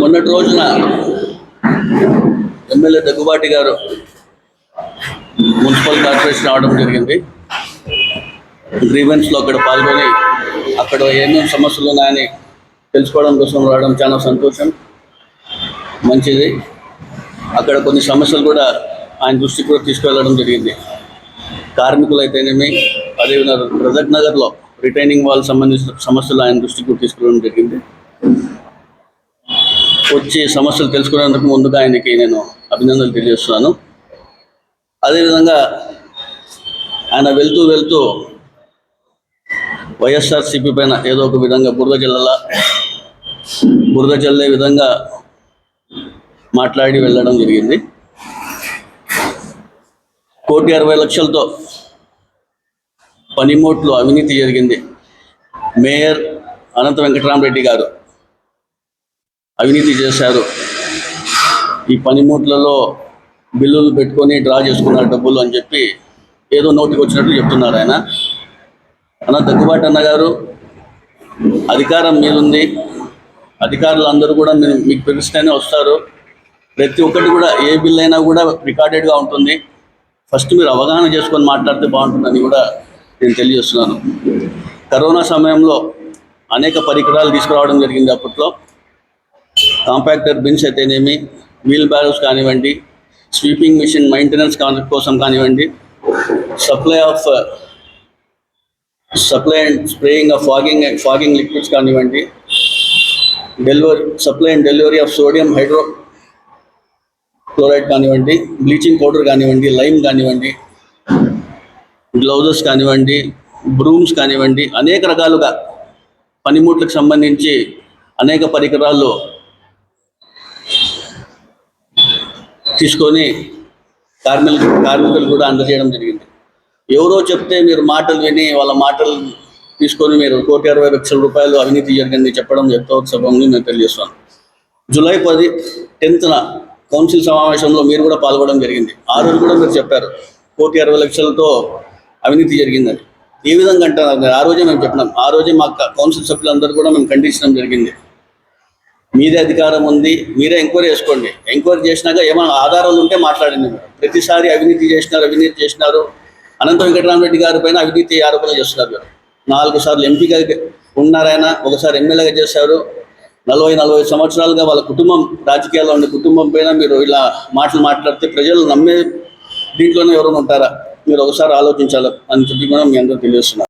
మొన్నటి రోజున ఎమ్మెల్యే దగ్గుబాటి గారు మున్సిపల్ కార్పొరేషన్ రావడం జరిగింది. గ్రీవెన్స్లో అక్కడ పాల్గొని అక్కడ ఏమేమి సమస్యలు ఉన్నాయని తెలుసుకోవడం కోసం రావడం చాలా సంతోషం. మంచిది. అక్కడ కొన్ని సమస్యలు కూడా ఆయన దృష్టికి కూడా తీసుకువెళ్ళడం జరిగింది. కార్మికులు అయితేనేమి అదేవిధంగా రజక్ నగర్లో రిటైనింగ్ వాల్ సంబంధించిన సమస్యలు ఆయన దృష్టికి తీసుకురావడం జరిగింది. వచ్చి సమస్యలు తెలుసుకునేందుకు ముందుగా ఆయనకి నేను అభినందనలు తెలియజేస్తున్నాను. అదేవిధంగా ఆయన వెళ్తూ వెళ్తూ వైఎస్ఆర్సీపీ పైన ఏదో ఒక విధంగా బురద జల్లలా బురద జల్లే విధంగా మాట్లాడి వెళ్ళడం జరిగింది. కోటి అరవై లక్షలతో పనిముట్లు అవినీతి జరిగింది. మేయర్ అనంత వెంకటరామరెడ్డి గారు అవినీతి చేశారు. ఈ పనిముట్లలో బిల్లులు పెట్టుకొని డ్రా చేసుకున్నారు డబ్బులు అని చెప్పి ఏదో నోటికి వచ్చినట్లు చెప్తున్నారు ఆయన. అన్న దగ్గుబాటు అన్న గారు అధికారం మీరుంది. అధికారులు అందరూ కూడా మీరు మీకు పిలిస్తేనే వస్తారు. ప్రతి ఒక్కటి కూడా ఏ బిల్ అయినా కూడా రికార్డెడ్గా ఉంటుంది. ఫస్ట్ మీరు అవగాహన చేసుకొని మాట్లాడితే బాగుంటుందని కూడా నేను తెలియజేస్తున్నాను. కరోనా సమయంలో అనేక పరికరాలు తీసుకురావడం జరిగింది అప్పట్లో. కాంపాక్టర్ బిన్స్ అయితేనేమి వీల్ బ్యారోస్ కానివ్వండి స్వీపింగ్ మిషన్ మెయింటెనెన్స్ కోసం కానివ్వండి supply of supply and spraying of fogging fogging liquids కానివ్వండి delivery supply and delivery of sodium hydro chloride కానివ్వండి బ్లీచింగ్ పౌడర్ కానివ్వండి లైమ్ కానివ్వండి గ్లౌజెస్ కానివ్వండి బ్రూమ్స్ కానివ్వండి అనేక రకాలుగా పనిముట్లకు సంబంధించి అనేక పరికరాలు తీసుకొని కార్మిక కార్మికులు కూడా అందజేయడం జరిగింది. ఎవరో చెప్తే మీరు మాటలు విని వాళ్ళ మాటలు తీసుకొని మీరు కోటి అరవై లక్షల రూపాయలు అవినీతి జరిగింది చెప్పడం యథోత్సవంగా నేను తెలియజేస్తాను. జూలై పది టెన్త్న కౌన్సిల్ సమావేశంలో మీరు కూడా పాల్గొనడం జరిగింది. ఆ రోజు కూడా మీరు చెప్పారు కోటి అరవై లక్షలతో అవినీతి జరిగిందని ఏ విధంగా అంటారు ఆ రోజే మేము చెప్పినాం. ఆ రోజే మా కౌన్సిల్ సభ్యులందరూ కూడా మేము ఖండించడం జరిగింది. మీదే అధికారం ఉంది మీరే ఎంక్వైరీ చేసుకోండి. ఎంక్వైరీ చేసినాక ఏమైనా ఆధారాలు ఉంటే మాట్లాడండి ప్రతిసారి అవినీతి చేసినారు అవినీతి చేసినారు. అనంత వెంకటరామరెడ్డి గారి పైన అవినీతి ఆరోపణలు చేస్తున్నారు నాలుగు సార్లు ఎంపీగా ఉన్నారాయన ఒకసారి ఎమ్మెల్యేగా చేశారు. నలభై నలభై సంవత్సరాలుగా వాళ్ళ కుటుంబం రాజకీయాల్లో ఉండే కుటుంబం పైన మీరు ఇలా మాటలు మాట్లాడితే ప్రజలు నమ్మే దీంట్లోనే ఎవరైనా ఉంటారా? మీరు ఒకసారి ఆలోచించాలి అని చెప్పి కూడా మీ అందరూ తెలియజేస్తున్నారు